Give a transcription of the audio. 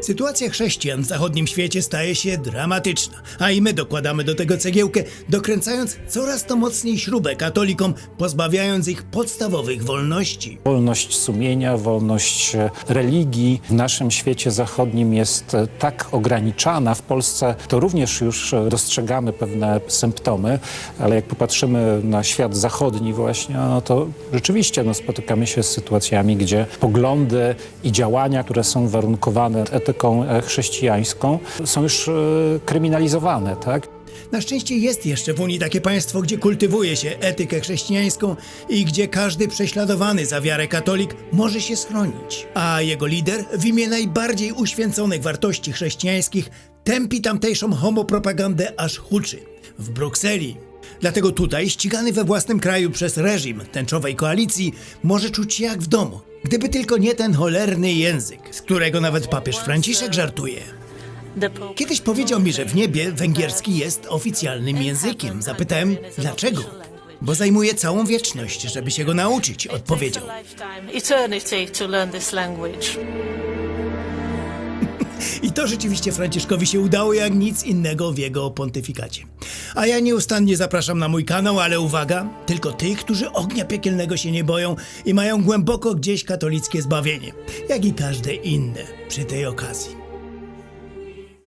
Sytuacja chrześcijan w zachodnim świecie staje się dramatyczna, a i my dokładamy do tego cegiełkę, dokręcając coraz to mocniej śrubę katolikom, pozbawiając ich podstawowych wolności. Wolność sumienia, wolność e, religii w naszym świecie zachodnim jest e, tak ograniczana. W Polsce to również już e, dostrzegamy pewne symptomy, ale jak popatrzymy na świat zachodni właśnie, no to rzeczywiście no, spotykamy się z sytuacjami, gdzie poglądy i działania, które są warunkowane etyką e, chrześcijańską, są już e, kryminalizowane, tak? Na szczęście jest jeszcze w Unii takie państwo, gdzie kultywuje się etykę chrześcijańską i gdzie każdy prześladowany za wiarę katolik może się schronić. A jego lider w imię najbardziej uświęconych wartości chrześcijańskich tępi tamtejszą homopropagandę aż huczy. W Brukseli. Dlatego tutaj, ścigany we własnym kraju przez reżim tęczowej koalicji, może czuć się jak w domu. Gdyby tylko nie ten cholerny język, z którego nawet papież Franciszek żartuje. Kiedyś powiedział mi, że w niebie węgierski jest oficjalnym językiem. Zapytałem, dlaczego? Bo zajmuje całą wieczność, żeby się go nauczyć, odpowiedział. I to rzeczywiście Franciszkowi się udało jak nic innego w jego pontyfikacie. A ja nieustannie zapraszam na mój kanał, ale uwaga, tylko tych, którzy ognia piekielnego się nie boją i mają głęboko gdzieś katolickie zbawienie, jak i każde inne przy tej okazji.